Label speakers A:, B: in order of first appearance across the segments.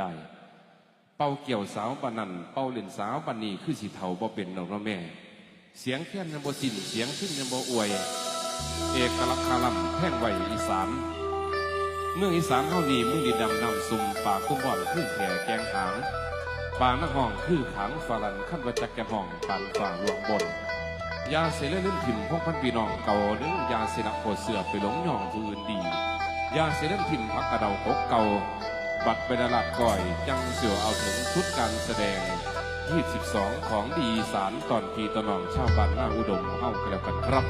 A: ได้ เป่าเกี่ยวสาวปานันเป่าเล่นสาวปานีคือสิเทาบ่เป็นดอกเนาะแม่ เสียงแค้นยังบ่สิ้นเสียงขึ้นยังบ่อวย เอกลักษณ์คาลัมแท่งไหวอีสานเมืองอีสานเฮานี้เมืองดินดำนำซุ่มป่าคุ้มบ่อนคือแผ่แกงหางป่านักห้องคือขังฝาลันขั้นวัจักแกห้องปานฝ่าหลวงบนยาเสลลื่นถิ่มพวกพันปีน้องเก่าหรือยาเสลักโคเสือไปหลงย่องผู้อื่นดี ยาเสลื่นถิ่มพักกระเดากกเก่า บัตรไปตลาดก่อยจังเสียวเอาถึงชุดการแสดง 22 ของดีสารตอนพีตอนองชาวบ้านหน้าอุดมเข้ากันแล้วกันครับ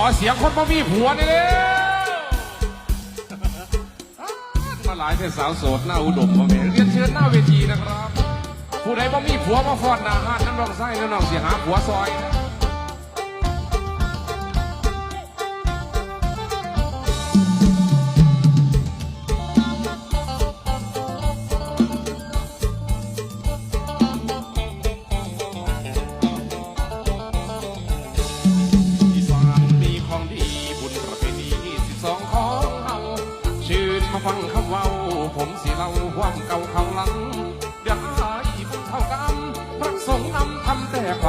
A: อเสียงคนบ่มีผัวนี่เด้มาหลายแต่สาวโสดหน้าอุดมพ่อเมเรียนเชิญหน้าเวทีนะครับ ผู้ใดบ่มีผัวมาฟอดหน้าห้านน้ำรองไส้น้ำรองเสียหาผัวซอย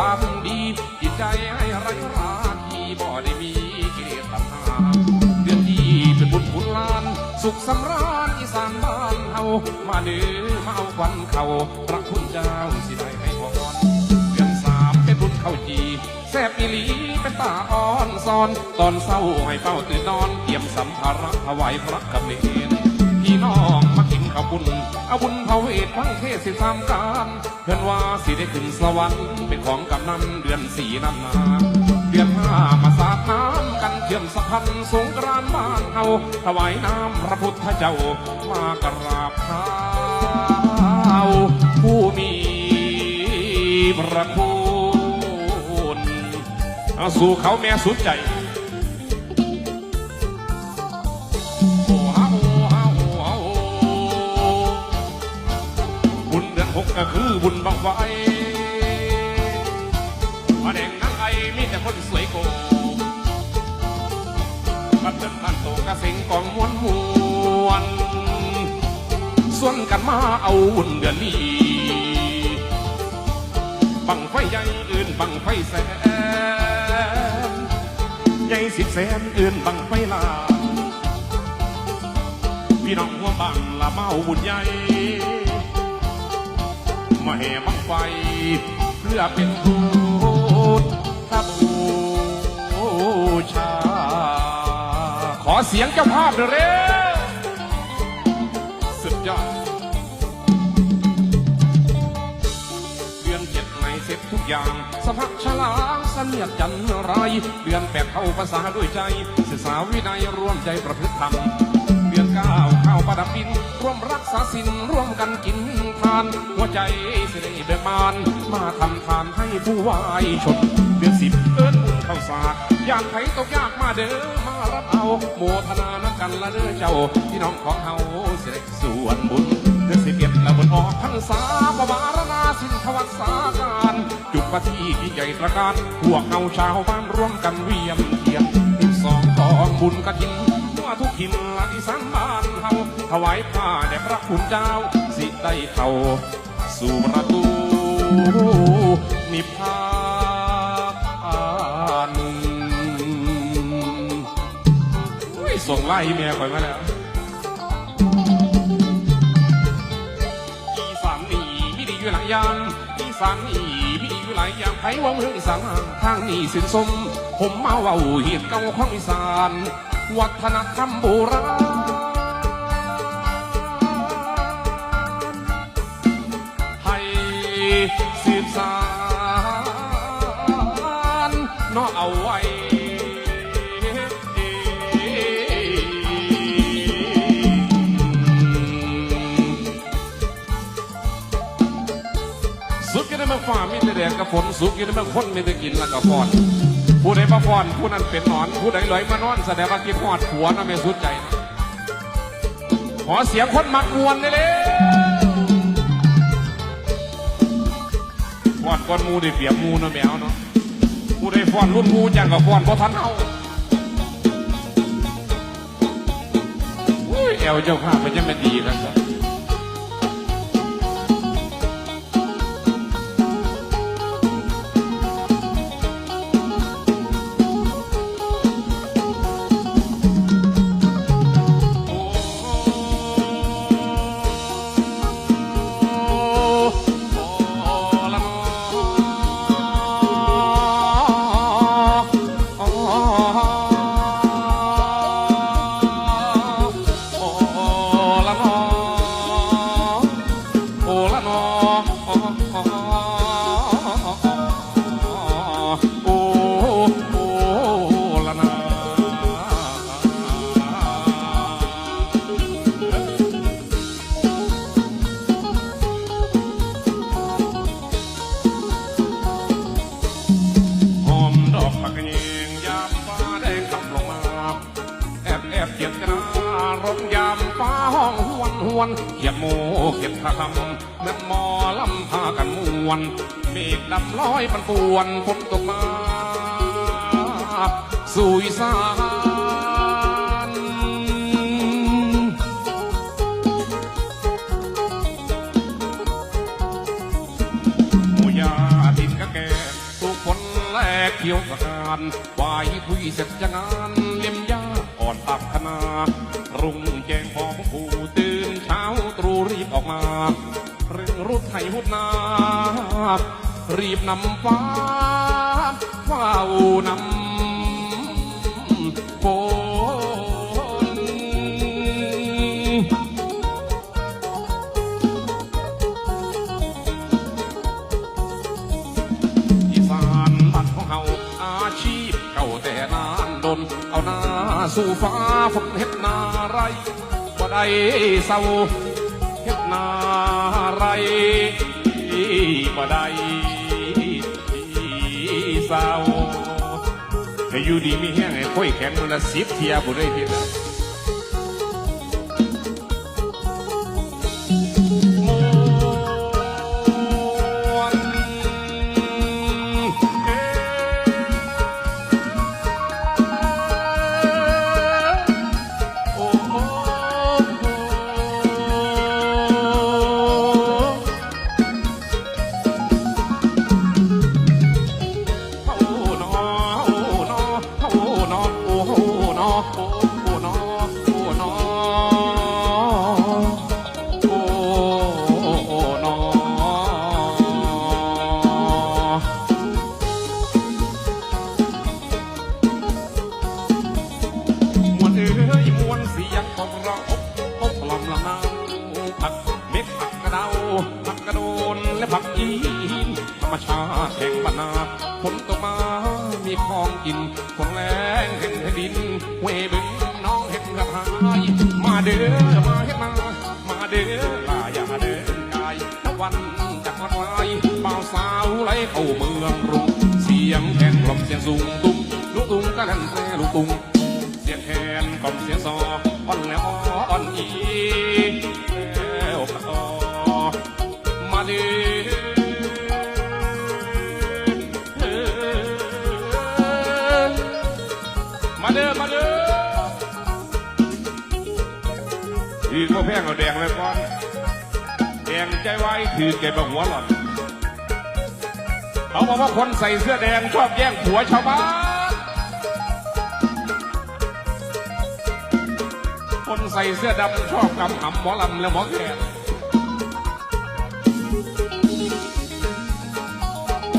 A: ความดีจิตใจให้ไรราที่บ่ได้มีกิเลสตัณหาเดือนที่เป็นบุญบุญลาน สุขสำราญอีสานบ้านเฮามาเดือมาเอาควันเขาพระคุณเจ้าสิได้ให้พรเดือนสามเป็นบุญเข้าจีแซบอีหลีเป็นตาอ่อนซอน ตอนเศร้าให้เฝ้าตื่นนอนเตรียมสัมภาระถวายพระกับเนรพี่น้องมากิ นข้าบุญเอาบุญพระเวทพังเทศสิทำการเพื่อนว่าสิได้ขึ้นสวรรค์เป็นของกำนันเดือนสี่นำนาเดือนนห้ามาสาดน้ำกันเชื่อมสัมพันสงกรานต์บ้านเฮาถวายน้ำพระพุทธเจ้ามากราบเท้าผู้มีพระคุณสู่เขาแม่สุดใจ ก็คือบุญบังไฟมาแดงนางไอมีแต่คนสวยโกบัดเดินบ้านโตกระเซ็งกองมวนมวนส่วนกันมาเอาบุญเดือนนี้ บังไฟใหญ่อื่นบังไฟแสนใหญ่สิบแสนอื่นบังไฟลาพี่น้องหัวบังละเมาบุญใหญ่ มาแห่บังไฟ เพื่อเป็นทูตทบูชา ขอเสียงเจ้าภาพเร็วสุดยอดเดือนเจ็ดในเสร็จทุกอย่างสภาพฉลางเสนียดจันไร เดือนแปดเข้าภาษาด้วยใจ ศึกษาวินัยร่วมใจประพฤติธรรมเดือนเก้าเข้าประดับดิน ร่วมรักษาสินร่วมกันกิน ทาน หัวใจสิได้เบิกบาน มาทำทานให้ผู้วายชน เดือนสิบเอิ้นบุญเข้าสากยานไผตกยากมาเด้อมารับเอาโมทนานักกันละเด้อเจ้าพี่น้องของเฮาสิได้ส่วนบุญเดือนสิบเอ็ดละบนออกพรรษาบวารณาสินทวัสาการจุดประทีปยิ่งใหญ่ตระการพวกเฮาชาวบ้านร่วมกันเวียมเทียนสองกองบุญกระถินทั่วทุกถิ่นละอีสานบ้านเฮา ถวายผ้าแด่พระคุณเจ้า สิได้เข้าสู่ประตูนิพพานอุ้ยส่งไล่เมียคอยมาแล้วอีสานนี่มีดีอยู่หลายอย่างอีสานนี่มีดีอยู่หลายอย่างไผว่าเมืองอีสานทางนี้สินสม ผมมาว่าเหตุเก่าของอีสาน วัฒนธรรมโบราณ สุกอยังได้เมืองฟ้ามีแต่แดดกับฝนสุกอยังได้เมืองคนมีแต่กินแล้วก็พอนผู้ใดมาพอนผู้นั้นเป็นนอน ผู้ใดลอยมานอนแสดงว่ากินหอดผัวนะไม่สุดใจนะขอเสียงคนมักมวนเลยเลยฟอนก้อนมูได้เปียบมูนะแมวเนาะ ผู้ใดฟอนรุ่นหมูจังกับฟอนเพราะทันเอาเอวเจ้าข้ามันจะไม่ดีกันซะห พากันมวนเมฆดำลอยปันปวนฝนตกมาสู่อีสานหมูยาดินกะแก่ถูกฝนแลกเขียวสการวายคุยเสร็จจะงานเลี่ยมยาอ่อนตับขนารุ่งแจ รีบนำฟ้าเฝ้านำฝนอีสานบ้านของเฮาอาชีพเก่าแต่นานโดน เอานาสู่ฟ้าฝนเฮ็ดนาไรบ่ได้เศร้าเฮ็ดนาไร บ่ได้เศร้าอยู่ดีมีแห้งไอ้ค่อยแข็งมันละสิบเทียบุได้ทีละ มีของกินฝนแรงแห่งแผ่นดิน เวบึงน้องเห็นกระหายมาเด้อมาเห็นมา มาเด้อลาอย่าเดินกายตะวันจากวันวายบ่าวสาวไหลเข้าเมืองรุงเสียงแคนกล่อมเสียงสูงตุ้มลูกตุ้งกระลันแตลูกตุ้งเสียงแคนกล่อมเสียงซออ่อนแล้วอ่อนอีแล้วกระตอมาเด้อ มาเด้อมาเด้อถือข้าแพงเอาแดงไว้ก่อนแดงใจไว้ถือเก็บเอาหัวหล่อนเขาบอกว่าคนใส่เสื้อแดงชอบแย่งผัวชาวบ้าน คนใส่เสื้อดำชอบกำหำหมอลำและหมอแขก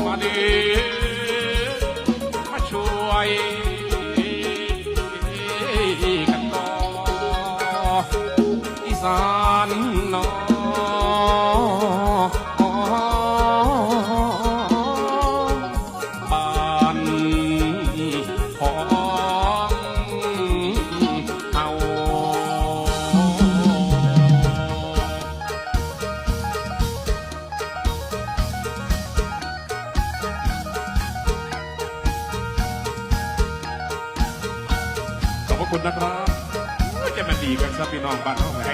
A: มาดี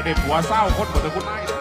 A: ได้ผัวเศร้าคนหมดแต่คุณนาย